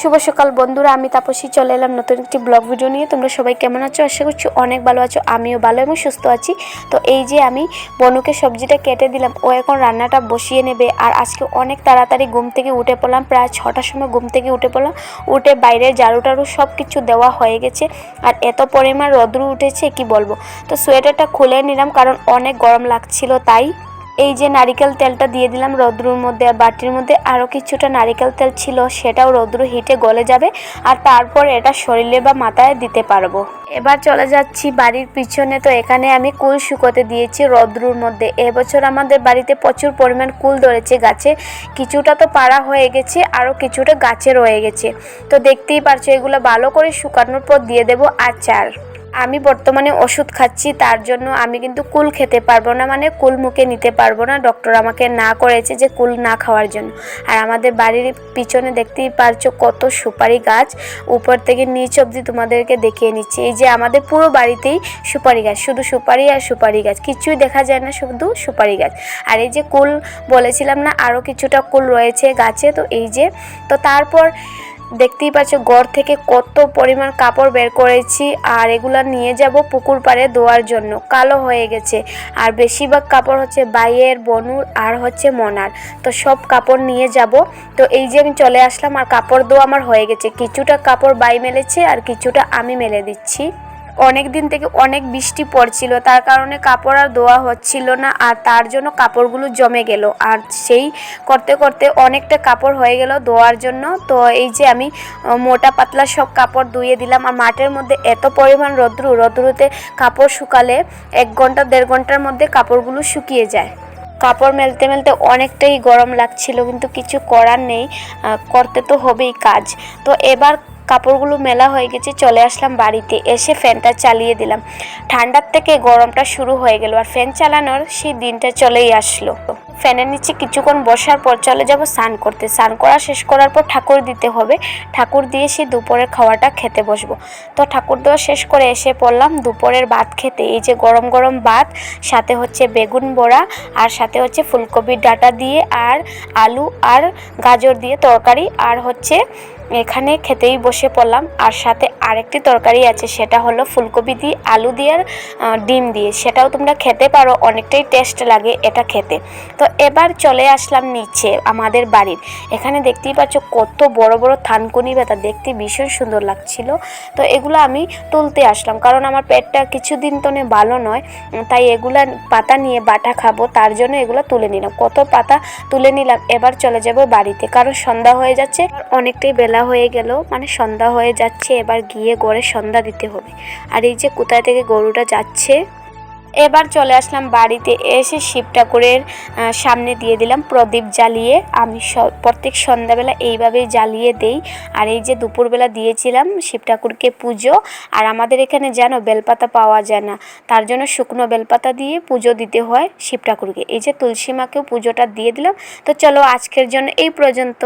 শুভ সকাল বন্ধুরা, আমি তাপসী। চলে এলাম নতুন একটি ব্লগ ভিডিও নিয়ে। তোমরা সবাই কেমন আছো? আশা করছি অনেক ভালো আছো। আমিও ভালো এবং সুস্থ আছি। তো এই যে আমি বনুকে সবজিটা কেটে দিলাম, ও এখন রান্নাটা বসিয়ে নেবে। আর আজকে অনেক তাড়াতাড়ি ঘুম থেকে উঠে পড়লাম। প্রায় ছটার সময় ঘুম থেকে উঠে পড়লাম। উঠে বাইরে ঝাড়ু টাড়ু সব কিছু দেওয়া হয়ে গেছে। আর এত পরিমাণ রোদ্রু উঠেছে, কি বলব? তো সোয়েটারটা খুলে নিলাম, কারণ অনেক গরম লাগছিল তাই। এই যে নারিকেল তেলটা দিয়ে দিলাম রৌদ্রুর মধ্যে আর বাটির মধ্যে আরও কিছুটা নারিকেল তেল ছিল, সেটাও রৌদ্র হিটে গলে যাবে আর তারপর এটা শরীরে বা মাথায় দিতে পারব। এবার চলে যাচ্ছি বাড়ির পিছনে, তো এখানে আমি কুল শুকোতে দিয়েছি রৌদ্রুর মধ্যে। এবছর আমাদের বাড়িতে প্রচুর পরিমাণ কুল ধরেছে গাছে, কিছুটা তো পাড়া হয়ে গেছে আরও কিছুটা গাছে রয়ে গেছে। তো দেখতেই পারছ, এগুলো ভালো করে শুকানোর পর দিয়ে দেবো আচার। আমি বর্তমানে ওষুধ খাচ্ছি, তার জন্য আমি কিন্তু কুল খেতে পারব না মানে কুল মুখে নিতে পারব না। ডক্টর আমাকে না করেছে যে কুল না খাওয়ার জন্য। আর আমাদের বাড়ির পিছনে দেখতেই পারছ কত সুপারি গাছ। উপর থেকে নিচ অবধি তোমাদেরকে দেখিয়ে নিচ্ছি। এই যে আমাদের পুরো বাড়িতেই সুপারি গাছ, শুধু সুপারি আর সুপারি গাছ। কিছুই দেখা যায় না, শুধু সুপারি গাছ। আর এই যে কুল বলেছিলাম না আরও কিছুটা কুল রয়েছে গাছে, তো এই যে, তো তারপর দেখতেই পাচ্ছ, গড় থেকে কত পরিমাণ কাপড় বের করেছি আর এগুলো নিয়ে যাব পুকুর পাড়ে ধোয়ার জন্য। কালো হয়ে গেছে। আর বেশিরভাগ কাপড় হচ্ছে বাইয়ের, বনুর আর হচ্ছে মনার। তো সব কাপড় নিয়ে যাব। তো এই যে আমি চলে আসলাম আর কাপড় ধোয়া আমার হয়ে গেছে। কিছুটা কাপড় বাই মেলেছে আর কিছুটা আমি মেলে দিচ্ছি। অনেক দিন থেকে অনেক বৃষ্টি পড়ছিল, তার কারণে কাপড় আর ধোয়া হচ্ছিল না, আর তার জন্য কাপড়গুলো জমে গেল। আর সেই করতে করতে অনেকটা কাপড় হয়ে গেল ধোয়ার জন্য। তো এই যে আমি মোটা পাতলা সব কাপড় ধুয়ে দিলাম, আর মাঠের মধ্যে এত পরিমাণ রৌদ্রু, রৌদ্রুতে কাপড় শুকালে এক ঘণ্টা, দেড় ঘণ্টার মধ্যে কাপড়গুলো শুকিয়ে যায়। কাপড় মেলতে মেলতে অনেকটাই গরম লাগছিল, কিন্তু কিছু করার নেই করতে তো হবেই কাজ। তো এবার কাপড়গুলো মেলা হয়ে গেছে, চলে আসলাম বাড়িতে। এসে ফ্যানটা চালিয়ে দিলাম। ঠান্ডার থেকে গরমটা শুরু হয়ে গেল আর ফ্যান চালানোর সেই দিনটা চলেই আসলো। ফ্যানের নিচে কিছুক্ষণ বসার পর চলে যাব স্নান করতে। স্নান করা শেষ করার পর ঠাকুর দিতে হবে। ঠাকুর দিয়ে সেই দুপুরের খাওয়াটা খেতে বসবো। তো ঠাকুর দেওয়া শেষ করে এসে পড়লাম দুপুরের ভাত খেতে। এই যে গরম গরম ভাত, সাথে হচ্ছে বেগুন বড়া আর সাথে হচ্ছে ফুলকপির ডাটা দিয়ে আর আলু আর গাজর দিয়ে তরকারি আর হচ্ছে এখানে খেতেই বসে পড়লাম। আর সাথে আরেকটি তরকারি আছে, সেটা হলো ফুলকপি দিয়ে আলু দিয়ে আর ডিম দিয়ে। সেটাও তোমরা খেতে পারো, অনেকটাই টেস্ট লাগে এটা খেতে। তো এবার চলে আসলাম নিচে, আমাদের বাড়ির। এখানে দেখতেই পাচ্ছ কত বড় বড় থানকুনি ব্যথা দেখতে ভীষণ সুন্দর লাগছিল। তো এগুলো আমি তুলতে আসলাম, কারণ আমার পেটটা কিছুদিন তো নে ভালো নয়, তাই এগুলা পাতা নিয়ে বাটা খাব, তার জন্য এগুলো তুলে নিলাম। কত পাতা তুলে নিলাম, এবার চলে যাব বাড়িতে, কারণ সন্ধ্যা হয়ে যাচ্ছে, অনেকটাই বেলা হয়ে গেল মানে সন্ধ্যা হয়ে যাচ্ছে, এবার গিয়ে গড়ে সন্ধ্যা দিতে হবে। আর এই যে কোথায় থেকে গরুটা যাচ্ছে, এবার চলে আসলাম বাড়িতে, এসে শিব ঠাকুরের সামনে দিয়ে দিলাম প্রদীপ জ্বালিয়ে। আমি প্রত্যেক সন্ধ্যাবেলা এইভাবেই জ্বালিয়ে দেই। আর এই যে দুপুরবেলা দিয়েছিলাম শিব ঠাকুরকে পুজো, আর আমাদের এখানে জানো বেলপাতা পাওয়া যায় না, তার জন্য শুকনো বেলপাতা দিয়ে পুজো দিতে হয় শিব ঠাকুরকে। এই যে তুলসী মাকেও পুজোটা দিয়ে দিলাম। তো চলো আজকের জন্য এই পর্যন্ত।